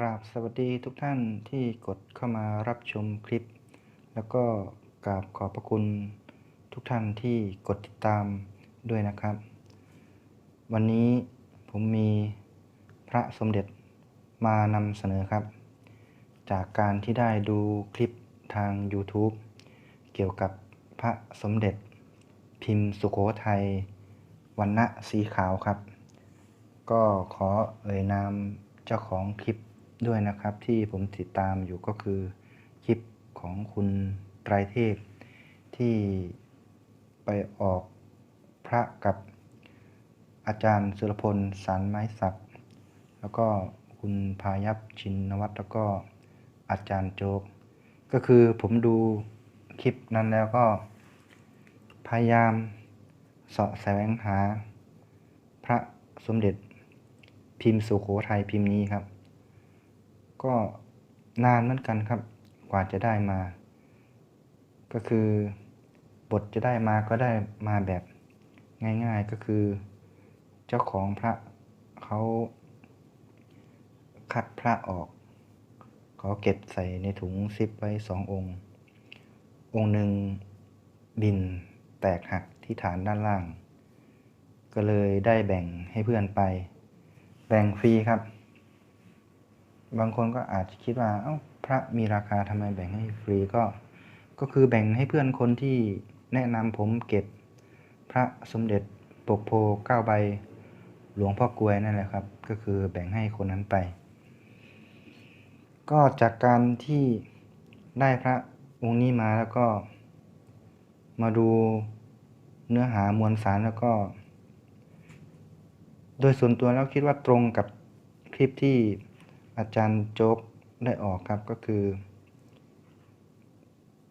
กราบสวัสดีทุกท่านที่กดเข้ามารับชมคลิป แล้วก็กราบขอบพระคุณทุกท่านที่กดติดตามด้วยนะครับ วันนี้ผมมีพระสมเด็จมานำเสนอครับ จากการที่ได้ดูคลิปทาง YouTube เกี่ยวกับพระสมเด็จพิมพ์สุโขทัยวันณะสีขาวครับ ก็ขอเอ่ยนามเจ้าของคลิป ด้วยนะครับที่ผมติดตามอยู่ก็คือคลิปของคุณไตรเทพ ที่ไปออกพระกับอาจารย์สุรพลสารไม้สัก แล้วก็คุณพายัพชินนวัตรแล้วก็อาจารย์โจก ก็คือผมดูคลิปนั้นแล้วก็ พยายามเสาะแสวงหา พระสมเด็จพิมพ์สุโขทัยพิมพ์นี้ครับ ก็นานเหมือนกันครับ กว่าจะได้มา ก็คือบทจะได้มาก็ได้มาแบบง่ายๆก็คือ เจ้าของพระเขาคัดพระออกเขาเก็บใส่ในถุงซิปไว้สององค์ องค์หนึ่งบินแตกหักที่ฐานด้านล่าง ก็เลยได้แบ่งให้เพื่อนไป แบ่งฟรีครับ บางคนก็อาจจะคิดว่า เอ้า พระมีราคาทำไมแบ่งให้ฟรีก็ ก็คือแบ่งให้เพื่อนคนที่แนะนำผมเก็บพระสมเด็จปกโพเก้าใบ หลวงพ่อกลวยนั่นแหละครับ ก็คือแบ่งให้คนนั้นไป ก็จากการที่ได้พระองค์นี้มาแล้วก็ มาดูเนื้อหามวลสารแล้วก็ โดยส่วนตัวแล้วคิดว่าตรงกับคลิปที่ อาจารย์โจ๊กได้ออกครับก็คือ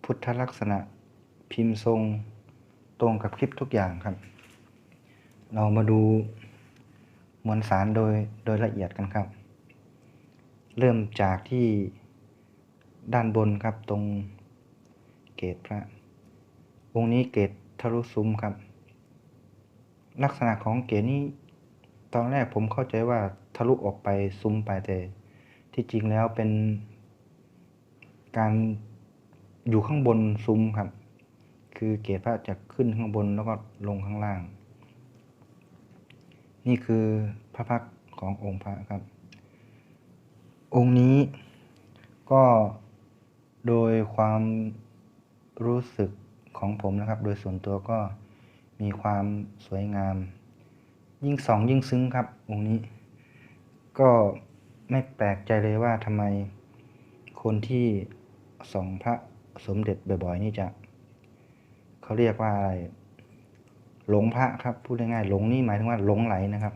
พุทธลักษณะพิมพ์ทรงตรงกับคลิปทุกอย่างครับ เรามาดูมวลสารโดยโดยละเอียดกันครับ เริ่มจากที่ด้านบนครับตรงเกตพระองค์นี้เกตทะลุซุ้มครับ ลักษณะของเกตนี้ตอนแรกผมเข้าใจว่าทะลุออกไปซุ้มไปแต่ ที่จริงแล้วเป็นการอยู่ข้างบนซุ้มครับ คือเกศพระจะขึ้นข้างบนแล้วก็ลงข้างล่าง นี่คือพระพักขององค์พระครับ องค์นี้ก็โดยความรู้สึกของผมนะครับ โดยส่วนตัวก็มีความสวยงาม ยิ่งสองยิ่งซึ้งครับองค์นี้ ก็ ไม่แปลกใจเลยว่าทำไมคนที่ส่องพระสมเด็จบ่อยๆ นี่จะ เขาเรียกว่าอะไรหลงพระครับพูดง่ายๆหลงนี่หมายถึงว่าหลงไหลนะครับ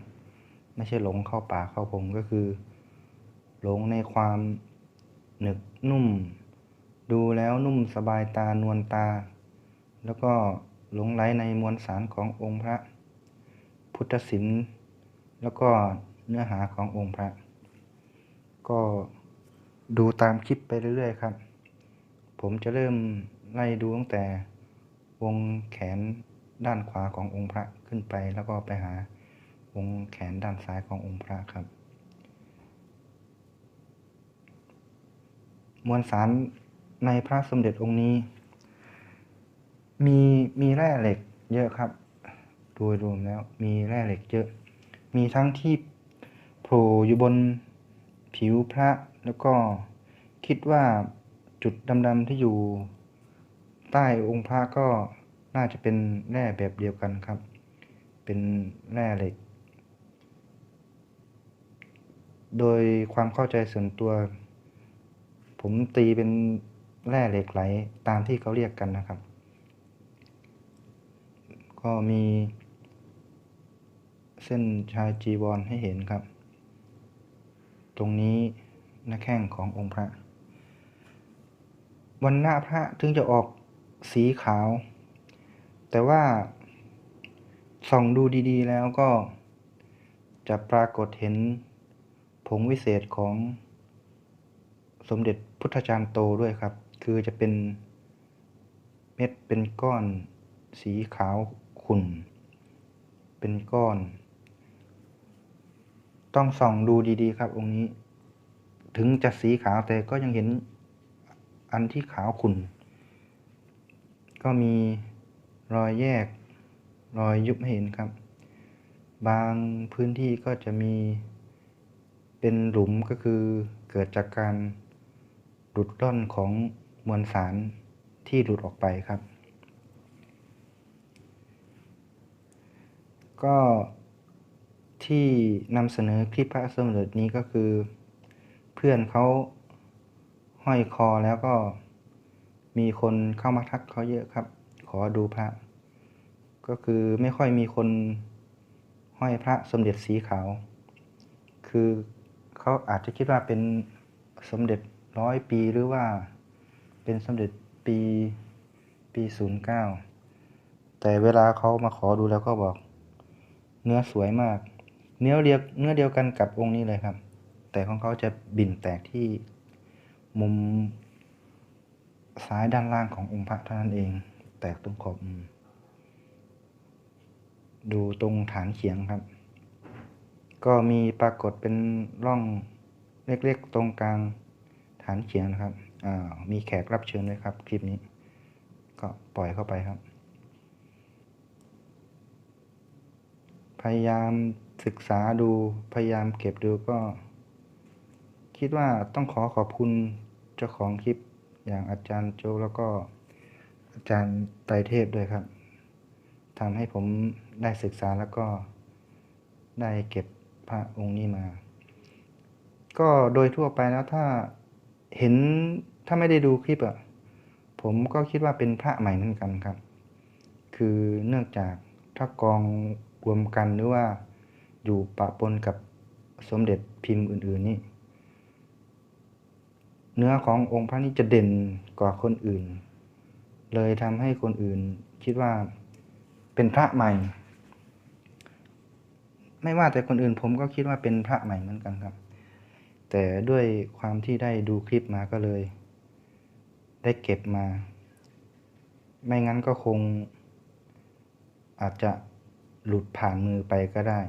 ไม่ใช่หลงเข้าป่าเข้าพงก็คือ หลงในความหนึบนุ่ม ดูแล้วนุ่มสบายตานวลตา แล้วก็หลงไหลในมวลสารขององค์พระ พุทธศิลป์แล้วก็เนื้อหาขององค์พระ ก็ดูตามคลิปไปเรื่อยๆครับ ผมจะเริ่มไล่ดูตั้งแต่วงแขนด้านขวาขององค์พระขึ้นไป แล้วก็ไปหาวงแขนด้านซ้ายขององค์พระครับ มวลสารในพระสมเด็จองค์นี้ มีมีแร่เหล็กเยอะครับ โดยรวมแล้วมีแร่เหล็กเยอะ มีทั้งที่โผล่อยู่บน ผิวพระแล้วก็คิดว่าจุดดำๆที่อยู่ ใต้องค์พระก็น่าจะเป็นแร่แบบเดียวกันครับ เป็นแร่เหล็ก โดยความเข้าใจส่วนตัว ผมตีเป็นแร่เหล็กไหลตามที่เขาเรียกกันนะครับ ก็มีเส้นชายจีวรให้เห็นครับ รงนี้หน้าแข้งขององค์พระ วันหน้าพระถึงจะออกสีขาว แต่ว่าส่องดูดีๆแล้วก็จะปรากฏเห็นผงวิเศษของสมเด็จพุทธจารย์โตด้วยครับ คือจะเป็นเม็ดเป็นก้อนสีขาวขุ่น เป็นก้อน ต้องส่องดูดีๆ ครับ องค์นี้ ถึงจะสีขาวแต่ก็ยังเห็นอันที่ขาวขุ่น ก็มีรอยแยก รอยยุบให้เห็นครับ บางพื้นที่ก็จะมีเป็นหลุมก็คือเกิดจากการหลุดร่อนของมวลสารที่หลุดออกไปครับ ก็ ที่นำเสนอคลิปพระสมเด็จนี้ก็คือ เพื่อนเขาห้อยคอแล้วก็มีคนเข้ามาทักเขาเยอะครับ ขอดูพระ ก็คือไม่ค่อยมีคนห้อยพระสมเด็จสีขาว คือเขาอาจจะคิดว่าเป็นสมเด็จร้อยปีหรือว่าเป็นสมเด็จปีปีศูนย์เก้าแต่เวลาเขามาขอดูแล้วก็บอก เนื้อสวยมาก เนื้อเดียวเนื้อเดียวกันกับองค์นี้เลยครับ แต่ของเขาจะบิ่นแตกที่มุมซ้ายด้านล่างขององค์พระเท่านั้นเอง แตกตรงขอบดูตรงฐานเขียงครับ ก็มีปรากฏเป็นร่องเล็กๆตรงกลางฐานเขียงนะครับมีแขกรับเชิญด้วยครับ คลิปนี้ ก็ปล่อยเข้าไปครับ พยายามศึกษาดู พยายามเก็บดูก็ คิดว่าต้องขอขอบคุณเจ้าของคลิปอย่างอาจารย์โจกแล้วก็อาจารย์ไตรเทพด้วยครับทำให้ผมได้ศึกษาแล้วก็ได้เก็บพระองค์นี้มา ก็โดยทั่วไปแล้วถ้าเห็นถ้าไม่ได้ดูคลิปอะผมก็คิดว่าเป็นพระใหม่เหมือนกันครับ คือเนื่องจากถ้ากอง รวมกันหรือว่าอยู่ปะปนกับสมเด็จพิมพ์อื่น ๆนี่เนื้อขององค์พระนี้จะเด่นกว่าคนอื่น เลยทำให้คนอื่นคิดว่าเป็นพระใหม่ ไม่ว่าแต่คนอื่นผมก็คิดว่าเป็นพระใหม่เหมือนกันครับ แต่ด้วยความที่ได้ดูคลิปมาก็เลย ได้เก็บมา ไม่งั้นก็คงอาจจะ หลุดผ่านมือไปก็ได้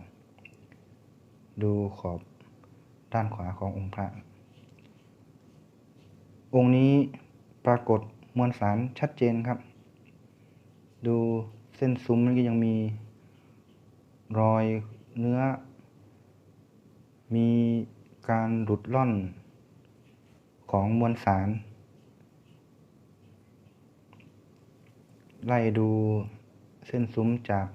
ดูขอบด้านขวาขององค์พระ องค์นี้ปรากฏมวลสารชัดเจนครับ ดูเส้นซุ้มมันก็ยังมีรอยเนื้อ มีการหลุดล่อนของมวลสาร ไล่ดูเส้นซุ้มจาก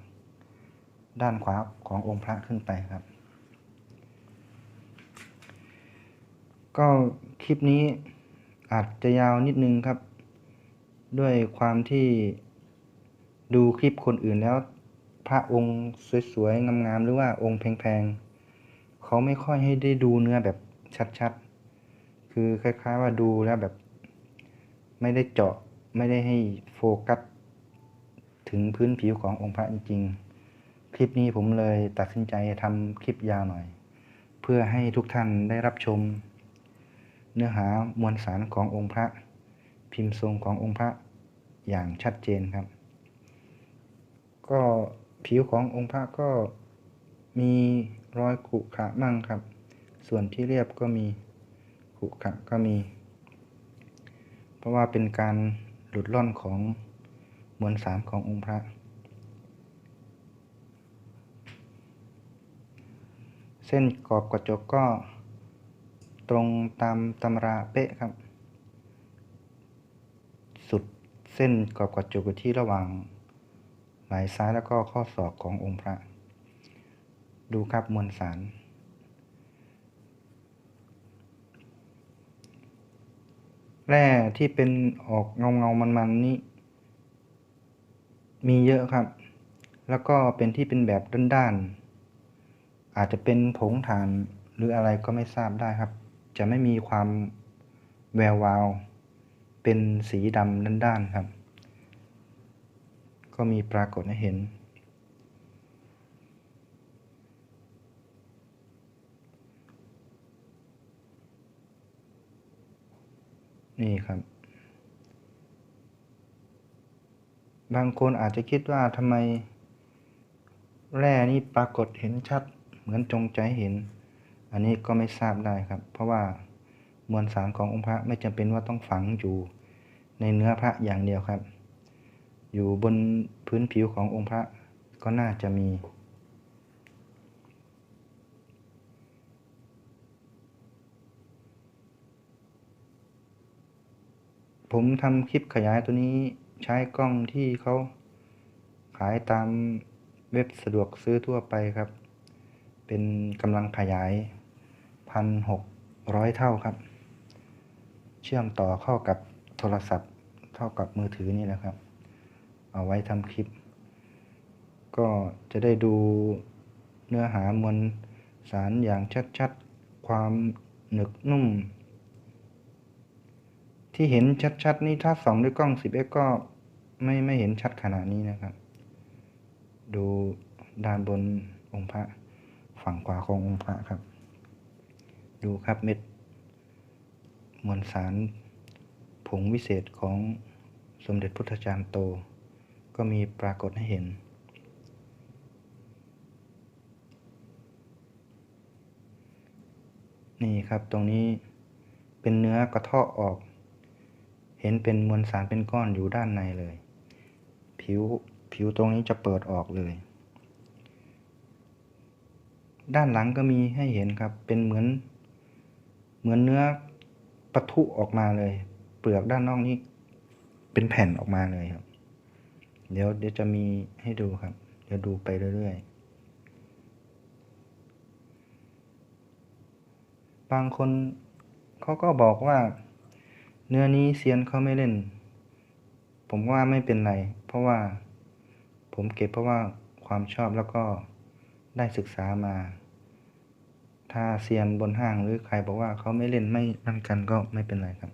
ด้านขวาขององค์พระขึ้นไปครับ ก็คลิปนี้อาจจะยาวนิดนึงครับ ด้วยความที่ดูคลิปคนอื่นแล้ว พระองค์สวยๆ งามๆ หรือว่าองค์แพงๆ เขาไม่ค่อยให้ได้ดูเนื้อแบบชัดๆ คือคล้ายๆว่าดูแล้วแบบ ไม่ได้เจาะไม่ได้ให้โฟกัสถึงพื้นผิวขององค์พระจริงๆ คลิปนี้ผมเลยตัดสินใจทำคลิปยาวหน่อย เพื่อให้ทุกท่านได้รับชม เนื้อหามวลสารขององค์พระ พิมพ์ทรงขององค์พระอย่างชัดเจนครับ ก็ผิวขององค์พระก็มีรอยขุขระมั่งครับ ส่วนที่เรียบก็มีขุขระก็มี เพราะว่าเป็นการหลุดล่อนของมวลสารขององค์พระ เส้นกรอบกระจกก็ตรงตามตำราเป๊ะครับ สุดเส้นกรอบกระจกอยู่ที่ระหว่างไหล่ซ้ายแล้วก็ข้อศอกขององค์พระ ดูครับมวลสาร แร่ที่เป็นออกเงาเงามันมันๆนี่มีเยอะครับ แล้วก็เป็นที่เป็นแบบด้านๆ อาจจะเป็นผงถ่านหรืออะไรก็ไม่ทราบได้ครับ จะไม่มีความแวววาว เป็นสีดำด้านๆครับ ก็มีปรากฏให้เห็น นี่ครับบางคนอาจจะคิดว่าทำไมแร่นี่ปรากฏเห็นชัด เหมือนจงใจเห็น อันนี้ก็ไม่ทราบได้ครับ เพราะว่ามวลสารขององค์พระไม่จำเป็นว่าต้องฝังอยู่ในเนื้อพระอย่างเดียวครับ อยู่บนพื้นผิวขององค์พระก็น่าจะมี ผมทำคลิปขยายตัวนี้ใช้กล้องที่เขาขายตามเว็บสะดวกซื้อทั่วไปครับ เป็นกำลังขยายพันหกร้อยเท่าครับ เชื่อมต่อเข้ากับโทรศัพท์เท่ากับมือถือนี่แหละครับ เอาไว้ทำคลิป ก็จะได้ดูเนื้อหามวลสารอย่างชัดๆ ความหนึกนุ่ม ที่เห็นชัดๆ นี่ถ้าส่องด้วยกล้อง 10x ก็ไม่ไม่เห็นชัดขนาดนี้นะครับ ดูด้านบนองค์พระ ฝั่งขวาขององค์พระครับ ดูครับเม็ดมวลสารผงวิเศษของสมเด็จพุทธจารย์โต ก็มีปรากฏให้เห็น นี่ครับตรงนี้เป็นเนื้อกระเทาะออก เห็นเป็นมวลสารเป็นก้อนอยู่ด้านในเลย ผิวผิวตรงนี้จะเปิดออกเลย ด้านหลังก็มีให้เห็นครับ เป็นเหมือน เหมือนเนื้อปะทุออกมาเลย เปลือกด้านนอกนี้ เป็นแผ่นออกมาเลยครับ เดี๋ยวเดี๋ยวจะมีให้ดูครับ เดี๋ยวดูไปเรื่อยๆ บางคนเขาก็บอกว่า เนื้อนี้เซียนเขาไม่เล่น ผมว่าไม่เป็นไร เพราะว่าผมเก็บเพราะว่าความชอบแล้วก็ ได้ศึกษามา ถ้าเซียนบนห้างหรือใครบอกว่าเขาไม่เล่นไม่นั่นกันก็ไม่เป็นไรครับ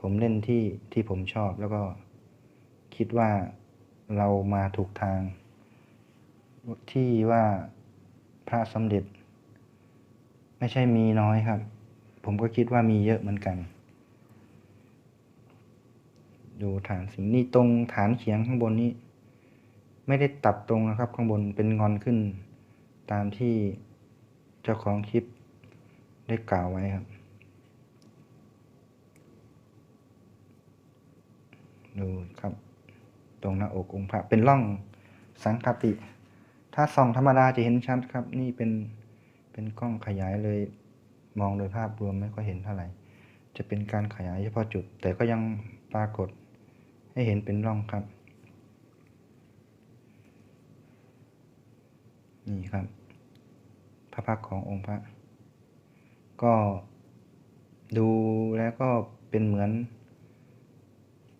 ผมเล่นที่ที่ผมชอบแล้วก็คิดว่าเรามาถูกทาง ที่ว่าพระสมเด็จ ไม่ใช่มีน้อยครับ ผมก็คิดว่ามีเยอะเหมือนกัน ดูฐานสิงนี่ตรงฐานเขียงข้างบนนี้ ไม่ได้ตัดตรงนะครับ ข้างบนเป็นงอนขึ้น ตามที่เจ้าของคลิปได้กล่าวไว้ครับ ดูครับ ตรงหน้าอกองค์พระเป็นร่องสังคติ ถ้าส่องธรรมดาจะเห็นชัดครับ นี่เป็นเป็นกล้องขยายเลยมองโดยภาพรวมไม่ค่อยเห็นเท่าไหร่ จะเป็นการขยายเฉพาะจุด แต่ก็ยังปรากฏให้เห็นเป็นร่องครับ นี่ครับ พระพักขององค์พระ ก็ดูแล้วก็เป็นเหมือน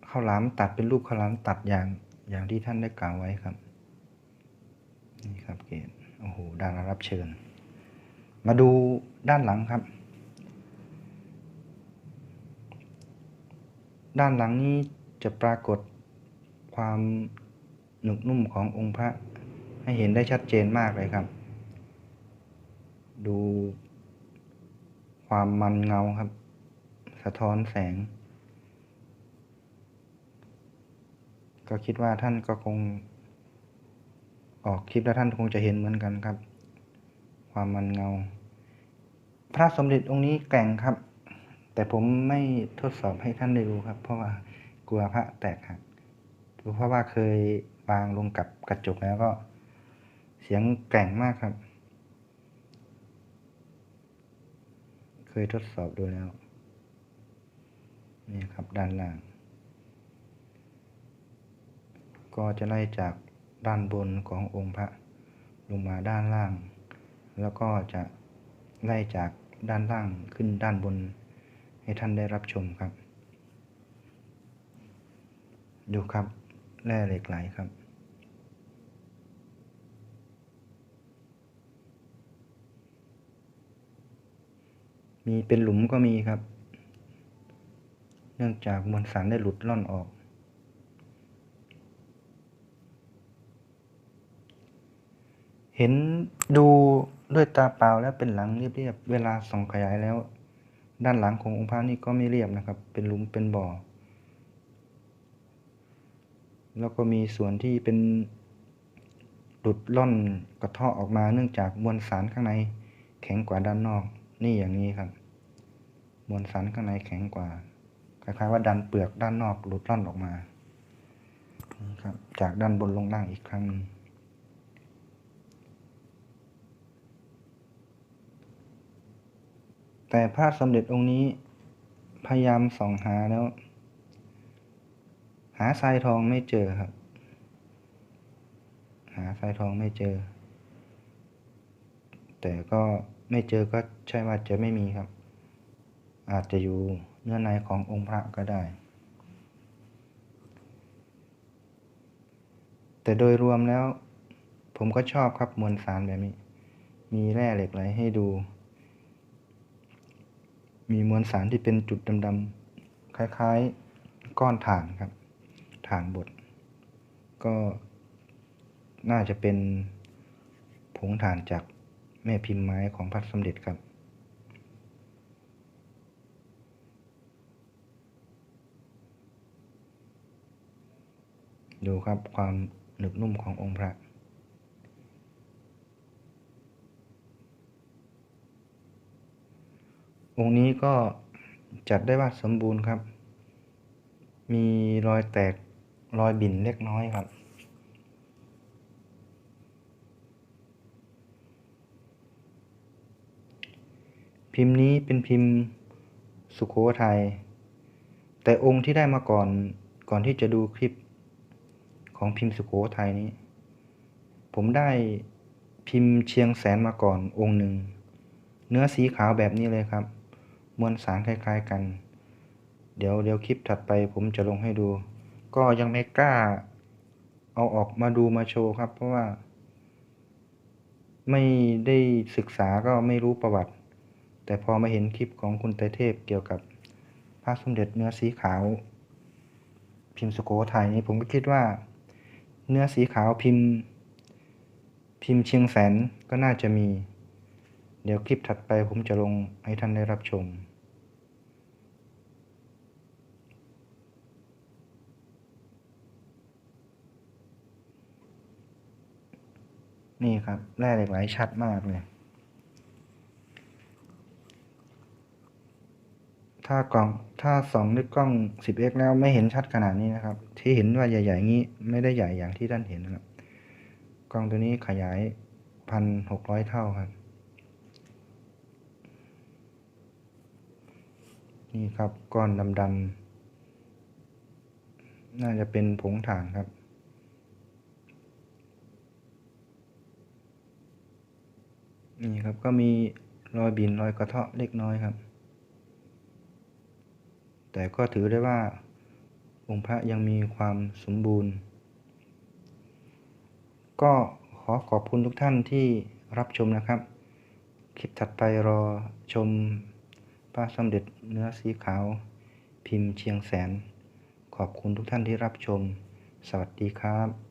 ข้าวหลามตัดเป็นรูปข้าวหลามตัดอย่างอย่างที่ท่านได้กล่าวไว้ครับ นี่ครับเกศโอ้โหด้านรับเชิญ มาดูด้านหลังครับ ด้านหลังนี้จะปรากฏความหนุกนุ่มขององค์พระให้เห็นได้ชัดเจนมากเลยครับ ดูความมันเงาครับ สะท้อนแสง ก็คิดว่าท่านก็คง ออกคลิปแล้วท่านคงจะเห็นเหมือนกันครับ ความมันเงา พระสมเด็จองค์นี้แกร่งครับ แต่ผมไม่ทดสอบให้ท่านได้ดูครับ เพราะว่ากลัวพระแตกหักเพราะว่าเคยวางลงกับกระจกแล้วก็ เสียงแกร่งมากครับ เคยทดสอบดูแล้ว นี่ครับด้านล่าง ก็จะไล่จากด้านบนขององค์พระลงมาด้านล่าง แล้วก็จะไล่จากด้านล่างขึ้นด้านบน ให้ท่านได้รับชมครับ ดูครับแร่เหล็กไหลครับ มีเป็นหลุมก็มีครับ เนื่องจากมวลสารได้หลุดล่อนออก เห็นดูด้วยตาเปล่าแล้วเป็นหลังเรียบๆ เวลาส่องขยายแล้ว ด้านหลังขององค์พระนี่ก็ไม่เรียบนะครับ เป็นหลุมเป็นบ่อ แล้วก็มีส่วนที่เป็นหลุดล่อนกระเทาะออกมาเนื่องจากมวลสารข้างในแข็งกว่าด้านนอกนี่อย่างนี้ครับ มวลสารข้างในแข็งกว่า คล้ายๆว่าดันเปลือกด้านนอกหลุดร่อนออกมานะครับจากด้านบนลงล่างอีกครั้งนึงแต่พระสมเด็จองค์นี้ พยายามส่องหาแล้ว หาทรายทองไม่เจอครับ หาทรายทองไม่เจอ แต่ก็ไม่เจอก็ใช่ว่าจะไม่มีครับ อาจจะอยู่เนื้อในขององค์พระก็ได้ แต่โดยรวมแล้ว ผมก็ชอบครับมวลสารแบบนี้ มีแร่เหล็กไหลให้ดู มีมวลสารที่เป็นจุดดำๆคล้ายๆก้อนถ่านครับถ่านบดก็น่าจะเป็นผงถ่านจากแม่พิมพ์ไม้ของพระสมเด็จครับ ดูครับความหนึบนุ่มขององค์พระองค์นี้ก็จัดได้ว่าสมบูรณ์ครับ มีรอยแตกรอยบิ่นเล็กน้อยครับ พิมพ์นี้เป็นพิมพ์สุโขทัยแต่องค์ที่ได้มาก่อนก่อนที่จะดูคลิป ของพิมพ์สุโขทัยนี้ ผมได้พิมพ์เชียงแสนมาก่อนองค์หนึ่ง เนื้อสีขาวแบบนี้เลยครับ มวลสารคล้าย ๆกัน เดี๋ยวเดี๋ยวคลิปถัดไปผมจะลงให้ดู ก็ยังไม่กล้า เอาออกมาดูมาโชว์ครับ เพราะว่า ไม่ได้ศึกษาก็ไม่รู้ประวัติ แต่พอมาเห็นคลิปของคุณไตเทพเกี่ยวกับพระสมเด็จเนื้อสีขาว พิมพ์สุโขทัยนี้ผมก็คิดว่า เนื้อสีขาวพิมพ์ พิมพ์เชียงแสนก็น่าจะมี เดี๋ยวคลิปถัดไปผมจะลงให้ท่านได้รับชม นี่ครับแร่เหล็กไหลชัดมากเลย ถ้ากล่องถ้าสองด้วยกล้อง 10x แล้วไม่เห็นชัดขนาดนี้นะครับ ที่เห็นว่าใหญ่ๆงี้ไม่ได้ใหญ่อย่างที่ท่านเห็นนะครับ กล้องตัวนี้ขยายพันหกร้อยเท่าครับ นี่ครับก้อนดำๆน่าจะเป็นผงถ่านครับนี่ครับก็มีรอยบินรอยกระเทาะเล็กน้อยครับ แต่ก็ถือได้ว่า องค์พระยังมีความสมบูรณ์ ก็ขอขอบคุณทุกท่านที่รับชมนะครับ คลิปถัดไปรอชมพระสมเด็จเนื้อสีขาว พิมพ์เชียงแสน ขอบคุณทุกท่านที่รับชม สวัสดีครับ